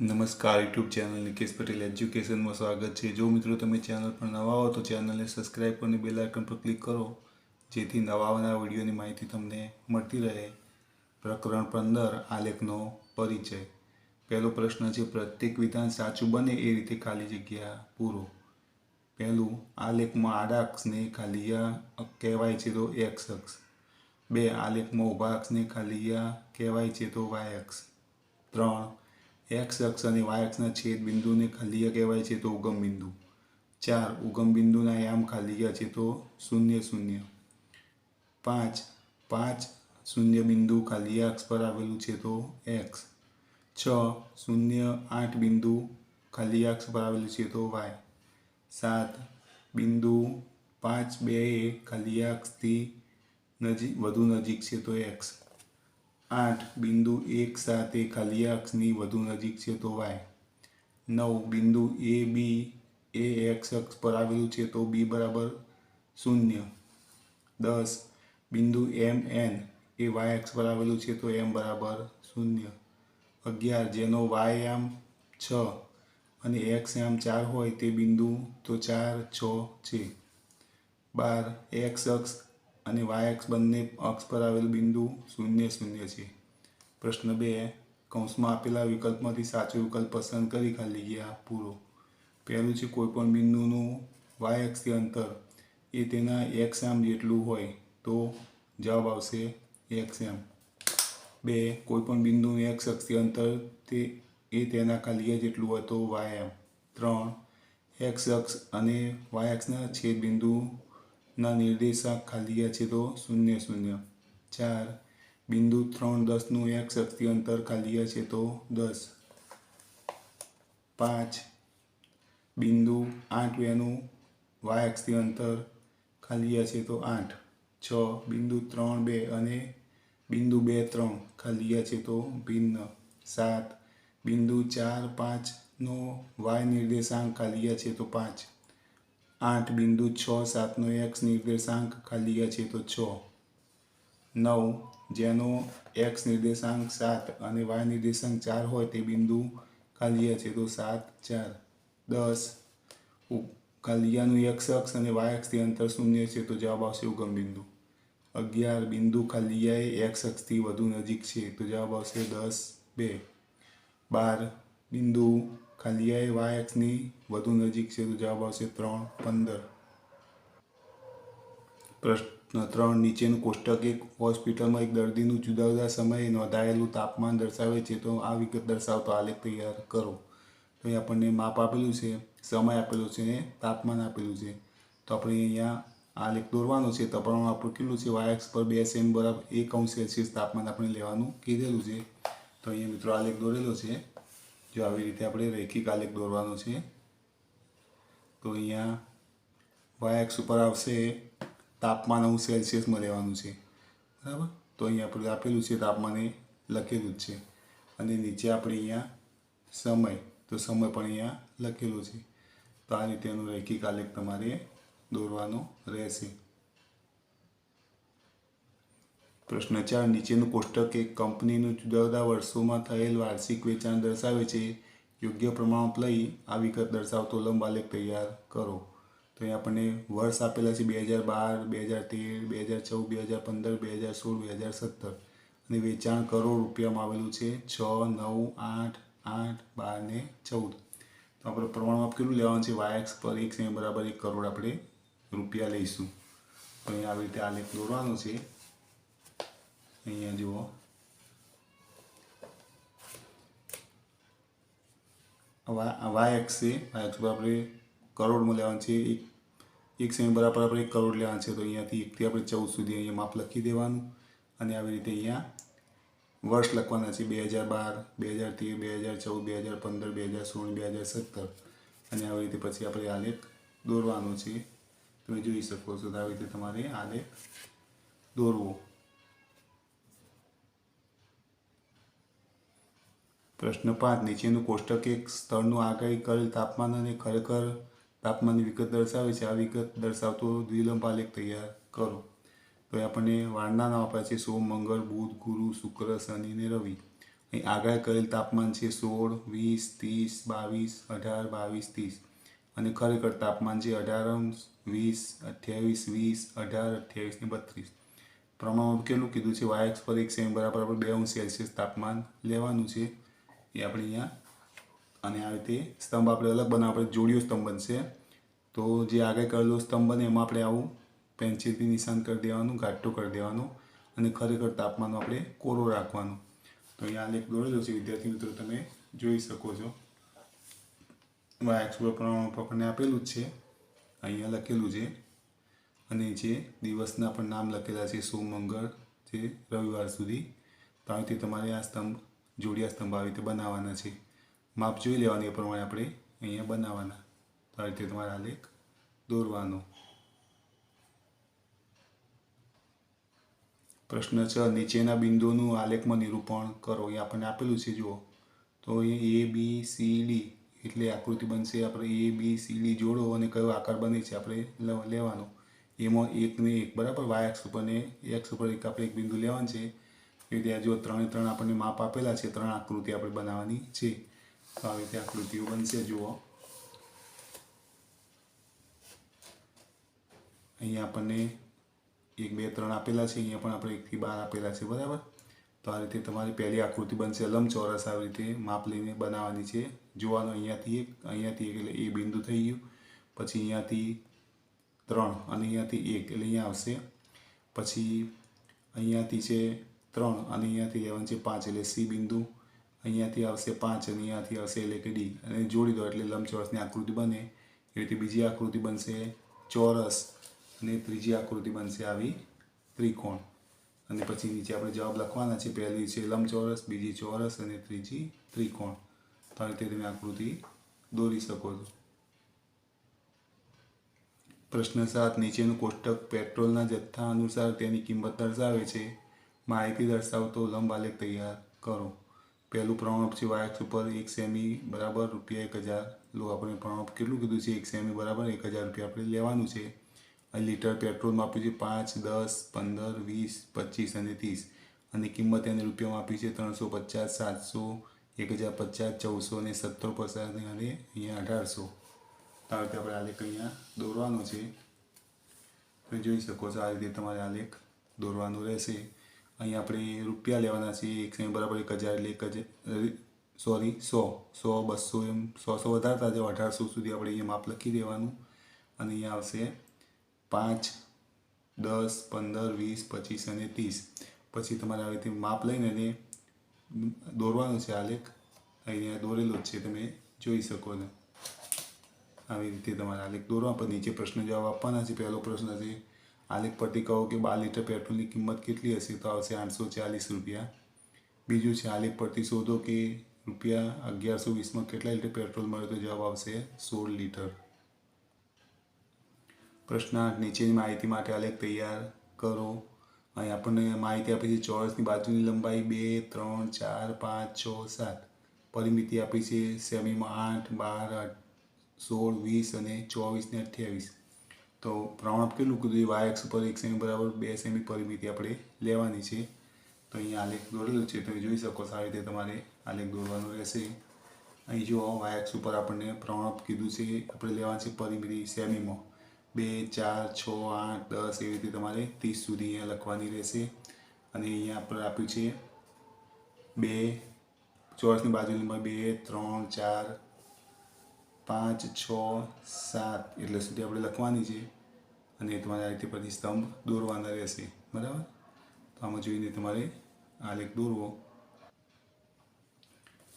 નમસ્કાર, YouTube channel Nikesh Patel એજ્યુકેશનમાં સ્વાગત છે. જો મિત્રો તમે ચેનલ પર નવા હો તો ચેનલને સબસ્ક્રાઈબ કરીને બેલ આઇકન પર ક્લિક કરો, જેથી નવા આવનારા વિડીયોની માહિતી તમને મળતી રહે. પ્રકરણ પંદર, આલેખનો પરિચય. પહેલો પ્રશ્ન છે, પ્રત્યેક વિધાન સાચું બને એ રીતે ખાલી જગ્યા પૂરો? પહેલું, આલેખમાં આડા અક્ષને ખાલીયા કહેવાય છે તો એક્સ અક્ષ. બે, આલેખમાં ઊભા અક્ષને ખાલીયા કહેવાય છે તો વાય અક્ષ. ત્રણ એક્સ અક્ષ અને વાય અક્ષના છેદ બિંદુને ખાલીયા કહેવાય છે તો ઉગમ બિંદુ. ચાર, ઉગમ બિંદુના યામ ખાલીયા છે તો શૂન્ય શૂન્ય. પાંચ પાંચ શૂન્ય બિંદુ ખાલીયા અક્ષ પર આવેલું છે તો એક્સ છ, શૂન્ય આઠ બિંદુ ખાલીયા અક્ષ પર આવેલું છે તો વાય સાત, બિંદુ પાંચ બે એ ખાલીયા અક્ષથી નજીક, વધુ નજીક છે તો એક્સ આઠ બિંદુ એક સાત એ ખાલી અક્ષની વધુ નજીક છે તો વાય નવ બિંદુ એ બી એ એક્સ અક્ષ પર આવેલું છે તો બી બરાબર શૂન્ય. દસ બિંદુ એમ એન એ વાય એક્સ પર આવેલું છે તો એમ બરાબર શૂન્ય. અગિયાર જેનો વાય આમ છ અને એક્સ આમ ચાર હોય તે બિંદુ તો ચાર, છ છે. બાર એક્સ અક્ષ અને વાય અક્ષ બંને અક્ષ પર આવેલ બિંદુ શૂન્ય શૂન્ય છે. પ્રશ્ન બે કૌંસમાં આપેલા વિકલ્પમાંથી સાચો વિકલ્પ પસંદ કરી ખાલી ગયા, પૂરો. પહેલું છે કોઈપણ બિંદુનું વાય અક્ષથી અંતર. એ તેના એક્સ એમ જેટલું હોય તો જવાબ આવશે એક્સ એમ બે, કોઈપણ બિંદુનું એક્સ અક્ષથી અંતર તે, એ તેના કાલિયા જેટલું હોય તો વાય એમ ત્રણ એક્સ અક્ષ અને વાય અક્ષના છેદ બિંદુના નિર્દેશાંક ખાલીયા છે તો શૂન્ય શૂન્ય. ચાર, બિંદુ ત્રણ દસનું એક શક્તિ અંતર ખાલીયા છે તો દસ. પાંચ, બિંદુ આઠ બેનું વાય અક્ષથી અંતર ખાલીયા છે તો આઠ. છ, બિંદુ ત્રણ બે અને બિંદુ બે ત્રણ ખાલીયા છે તો ભિન્ન. સાત, બિંદુ ચાર પાંચનો વાય નિર્દેશાંક ખાલીયા છે તો પાંચ. આઠ બિંદુ છ સાતનો એક્સ નિર્દેશાંક ખાલીયા છે તો છ. નવ, જેનો એક્સ નિર્દેશાંક સાત અને વાય નિર્દેશાંક ચાર હોય તે બિંદુ ખાલીયા છે તો સાત, ચાર. દસ ખાલિયાનું એક્સ અક્ષ અને વાય અક્ષથી અંતર શૂન્ય છે તો જવાબ આવશે ઉગમ બિંદુ. અગિયાર, બિંદુ ખાલીયાએ એક્સ અક્ષથી વધુ નજીક છે તો જવાબ આવશે દસ, બે. બાર, બિંદુ ખાલીયાએ વાય વાયક્સની વધુ નજીક છે તો જવાબ આવશે ત્રણ પંદર. પ્રશ્ન ત્રણ, નીચેનું કોષ્ટક એક, હોસ્પિટલમાં એક દર્દીનું જુદા જુદા સમયે નોંધાયેલું તાપમાન દર્શાવે છે તો આ વિગત દર્શાવતો આલેખ તૈયાર કરો. તો અહીં આપણને માપ આપેલું છે, સમય આપેલો છે ને તાપમાન આપેલું છે. તો આપણે અહીંયા આલેખ દોરવાનો છે, તો આપણું કેટલું છે? વાયક્સ પર બે સેમ બરાબર એક અંશ સેલ્સિયસ તાપમાન આપણે લેવાનું કીધેલું છે. તો અહીંયા મિત્રો આલેખ દોરેલો છે. જો આવી રીતે આપણે રૈખિક આલેખ દોરવાનો છે, તો અહીંયા વાયક્સ ઉપર આવશે, તાપમાન હું સેલ્સિયસમાં લેવાનું છે. બરાબર? તો અહીંયા આપણે આપેલું છે તાપમાને લખેલું જ છે. અને નીચે આપણે અહીંયા સમય, તો સમય પણ અહીંયા લખેલો છે. તો આ રીતે એનો રેખિક આલેખ તમારે દોરવાનો રહેશે. પ્રશ્ન ચાર નીચેનું કોષ્ટક એક કંપનીનું જુદા જુદા વર્ષોમાં થયેલ વાર્ષિક વેચાણ દર્શાવે છે. યોગ્ય પ્રમાણમાં લઈ આ વિગત દર્શાવતો લંબાલેખ તૈયાર કરો. તો અહીં આપણને વર્ષ આપેલા છે બે હજાર બાર, બે હજાર તેર, બે હજાર ચૌદ, બે હજાર પંદર, બે હજાર સોળ, બે હજાર સત્તર. અને વેચાણ કરોડ રૂપિયામાં આવેલું છે છ, નવ, આઠ આઠ, બાર ને ચૌદ. તો આપણે પ્રમાણમાં કેટલું લેવાનું છે? વાયક્સ પર એક સેમી બરાબર એક કરોડ આપણે રૂપિયા લઈશું. તો અહીંયા આવી રીતે આલેખ દોરવાનો છે. અહીંયા જુઓ વાય એક્સ છે વાય એક્સ પર આપણે કરોડમાં લેવાનું છે એક એક સેમી બરાબર આપણે એક કરોડ લેવાનું છે તો અહીંયાથી એકથી આપણે ચૌદ સુધી અહીંયા માપ લખી દેવાનું અને આવી રીતે અહીંયા વર્ષ લખવાના છે બે હજાર બાર બે હજાર તેર બે હજાર ચૌદ બે હજાર પંદર બે હજાર સોળ બે હજાર સત્તર અને આવી રીતે પછી આપણે આલેખ દોરવાનો છે તમે જોઈ શકો છો તો આવી રીતે તમારે આલેખ દોરવો પ્રશ્ન પાંચ નીચેનું કોષ્ટક એક, સ્થળનું આગાહી કરેલ તાપમાન અને ખરેખર તાપમાનની વિગત દર્શાવે છે. આ વિગત દર્શાવતો દ્વિલંબ આલેખ તૈયાર કરો. તો એ આપણને વારના નામ આપ્યા છે. સોમ, મંગળ, બુધ, ગુરુ, શુક્ર, શનિ ને રવિ. અહીં આગાહી કરેલ તાપમાન છે સોળ, વીસ, ત્રીસ, બાવીસ, અઢાર, બાવીસ, ત્રીસ. અને ખરેખર તાપમાન છે અઢાર અંશ, વીસ, અઠ્યાવીસ, વીસ, અઢાર, અઠ્યાવીસ ને બત્રીસ. પ્રમાણમાં કેટલું કીધું છે? વાયક્સ પર એક સેમ બરાબર આપણે બે અંશ સેલ્સિયસ તાપમાન લેવાનું છે. એ આપણે અહીંયા અને આ રીતે સ્તંભ આપણે અલગ બનાવ આપણે જોડિયો સ્તંભ બનશે. તો જે આગળ કરેલો સ્તંભ બને એમાં આપણે આવું પેન્સિલથી નિશાન કરી દેવાનું ઘાટું કરી દેવાનું અને ખરેખર તાપમાન આપણે કોરો રાખવાનું. તો અહીંયા આલેખ દોરેલો છે, વિદ્યાર્થી મિત્રો, તમે જોઈ શકો છો. વાયક્સ પર પ્રમાણ આપણને આપેલું જ છે. અહીંયા લખેલું છે. અને જે દિવસના પણ નામ લખેલા છે સોમ મંગળ જે રવિવાર સુધી. તો આવી તમારે આ સ્તંભ જોડિયા સ્તંભ આવી રીતે બનાવવાના છે. માપ જોઈ લેવાની એ પ્રમાણે આપણે અહીંયા બનાવવાના. તો આ રીતે તમારે આલેખ દોરવાનો. પ્રશ્ન છ, નીચેના બિંદુઓનું આલેખમાં નિરૂપણ કરો. એ આપણને આપેલું છે, જુઓ. તો એ એ બી સી ડી એટલે આકૃતિ બનશે. આપણે એ બી સી ડી જોડો અને કયો આકાર બને છે આપણે લેવાનો. એમાં એકને એક, બરાબર? વાય એક્સ ઉપર ને એક્સ ઉપર એક આપણે એક બિંદુ લેવાનું છે. એ રીતે જો ત્રણે ત્રણ આપણને માપ આપેલા છે, ત્રણ આકૃતિ આપણે બનાવવાની છે. તો આવી રીતે આકૃતિઓ બનશે, જુઓ. અહીંયા આપણને એક, બે, ત્રણ આપેલા છે, અહીંયા પણ આપણે એકથી બાર આપેલા છે, બરાબર? તો આ રીતે તમારી પહેલી આકૃતિ બનશે લંબચોરસ, આવી રીતે માપ લઈને બનાવવાની છે. જોવાનું અહીંયાથી એક અહીંયાથી એક એટલે એ બિંદુ થઈ ગયું. પછી અહીંયાથી ત્રણ અને અહીંયાથી એક એટલે અહીંયા આવશે. પછી અહીંયાથી છે ત્રણ અને અહીંયાથી લેવાનું છે પાંચ, એટલે સી બિંદુ. અહીંયાથી આવશે પાંચ અને અહીંયાથી આવશે એટલે કે ડી. અને જોડી દો એટલે લંબચોરસની આકૃતિ બને. એવી રીતે બીજી આકૃતિ બનશે ચોરસ અને ત્રીજી આકૃતિ બનશે આવી ત્રિકોણ. અને પછી નીચે આપણે જવાબ લખવાના છે. પહેલી છે લંબચોરસ, બીજી ચોરસ અને ત્રીજી ત્રિકોણ. તો રીતે તમે આકૃતિ દોરી શકો છો. પ્રશ્ન સાત, નીચેનું કોષ્ટક પેટ્રોલના જથ્થા અનુસાર તેની કિંમત દર્શાવે છે. માહિતી દર્શાવતો લંબ આલેખ તૈયાર કરો. પહેલું પ્રમાણપ છે વાયક્સ ઉપર એક સેમી બરાબર રૂપિયા એક હજાર. લો, આપણે પ્રણપ કેટલું કીધું છે? એક સેમી બરાબર એક હજાર રૂપિયા આપણે લેવાનું છે. લીટર પેટ્રોલમાં આપ્યું છે પાંચ, દસ, પંદર, વીસ, પચીસ અને ત્રીસ. અને કિંમત એને રૂપિયામાં આપી છે ત્રણસો પચાસ, સાતસો, એક હજાર પચાસ, ચૌદસો અને સત્તર પચાસ અને અહીંયા અઢારસો. આ રીતે આપણે આલેખ અહીંયા દોરવાનો છે. તમે જોઈ શકો છો આ રીતે તમારે આલેખ દોરવાનો રહેશે. અહીં આપણે રૂપિયા લેવાના છે, એક સમય બરાબર એક હજાર એટલે એક હજાર સોરી સો સો, બસો એમ, સો સો વધારતા જાઓ, અઢારસો સુધી આપણે અહીંયા માપ લખી દેવાનું. અને અહીંયા આવશે પાંચ, દસ, પંદર, વીસ, પચીસ અને ત્રીસ. પછી તમારે આવી રીતે માપ લઈને એને દોરવાનું છે આલેખ. અહીંયા દોરેલો જ છે, તમે જોઈ શકો ને. આવી રીતે તમારે આલેખ દોરવા પર નીચે પ્રશ્ન જવાબ આપવાના છે. પહેલો પ્રશ્ન છે આલેખ પરથી કહો કે બાર લીટર પેટ્રોલની કિંમત કેટલી હશે? તો આવશે આઠસો ચાલીસ રૂપિયા. બીજું છે આલેખ પરથી શોધો કે રૂપિયા અગિયારસો વીસમાં કેટલા લીટર પેટ્રોલ મળે તો જવાબ આવશે સોળ લીટર. પ્રશ્ન આઠ, નીચેની માહિતી માટે આલેખ તૈયાર કરો. અહીં આપણને માહિતી આપી છે, ચોરસની બાજુની લંબાઈ બે, ત્રણ, ચાર, પાંચ, છ, સાત. પરિમિતિ આપી છે, સેમીમાં આઠ, બાર સોળ, વીસ અને ચોવીસ ને અઠ્યાવીસ. તો પ્રમાણ કેટલું કીધું? વાય એક્સ ઉપર એક સેમી બરાબર બે સેમી પરિમિતિ આપણે લેવાની છે. તો અહીંયા આલેખ દોરેલું છે. તમે જોઈ શકો આ રીતે તમારે આલેખ દોરવાનું રહેશે. અહીં જો વાય એક્સ ઉપર આપણને પ્રમાણ કીધું છે. આપણે લેવાનું છે પરિમિતિ સેમીમાં. બે, ચાર, છ, આઠ, દસ એવી રીતે તમારે ત્રીસ સુધી અહીંયા લખવાની રહેશે. અને અહીંયા આપણે આપ્યું છે બે ચોરસની બાજુ નંબર બે, ત્રણ, ચાર પાંચ, છ, સાત, એટલે સુધી આપણે લખવાની છે. અને તમારે આ રીતે પછી સ્તંભ દોરવાના રહેશે. બરાબર? તો આમાં જોઈને તમારે આલેખ દોરવો.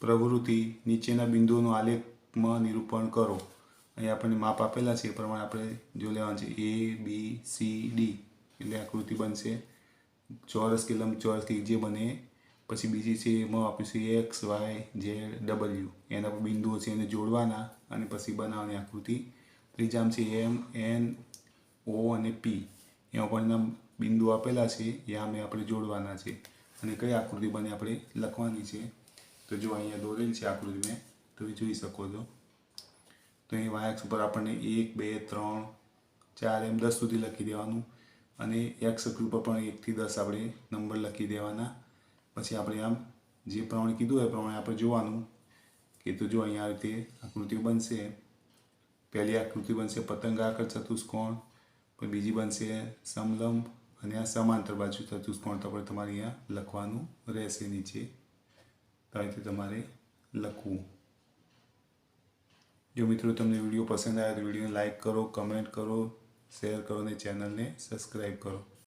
પ્રવૃત્તિ નીચેના બિંદુઓનો આલેખમાં નિરૂપણ કરો. અહીં આપણને માપ આપેલા છે. એ પ્રમાણે આપણે જો લેવાનું છે એ, બી, સી, ડી. એટલે આકૃતિ બનશે. ચોરસ કે લંબ ચોરસથી જે બને પછી બીજી છે એમાં છે એક્સ, વાય, ઝેડ, ડબલ્યુ. એના પર બિંદુઓ છે એને જોડવાના અને પછી બનાવવાની આકૃતિ. ત્રીજામાં છે એમ, એન, ઓ અને પી. એમાં પણ એના બિંદુ આપેલા છે, એ આમે આપણે જોડવાના છે. અને કઈ આકૃતિ બને આપણે લખવાની છે? તો જો અહીંયા દોરેલ છે આકૃતિ મેં તમે જોઈ શકો છો. તો અહીં વાયક્સ ઉપર આપણને એક, બે, ત્રણ, ચાર એમ દસ સુધી લખી દેવાનું. અને એક્સ અક્ષ ઉપર પણ એકથી દસ આપણે નંબર લખી દેવાના. પછી આપણે આમ જે પ્રમાણે કીધું એ પ્રમાણે આપણે જોવાનું કે તો જો અહીંયા રીતે આકૃતિઓ બનશે. પહેલી આકૃતિ બનશે પતંગાકાર ચતુષ્કોણ, પછી બીજી બનશે સમલંબ અને આ સમાંતર બાજુ ચતુષ્કોણ. તો આપણે તમારે અહીંયા લખવાનું રહેશે નીચે. આ રીતે તમારે લખવું. જો મિત્રો તમને વીડિયો પસંદ આવે તો વિડીયોને લાઈક કરો, કમેન્ટ કરો, શેર કરો અને ચેનલને સબસ્ક્રાઈબ કરો.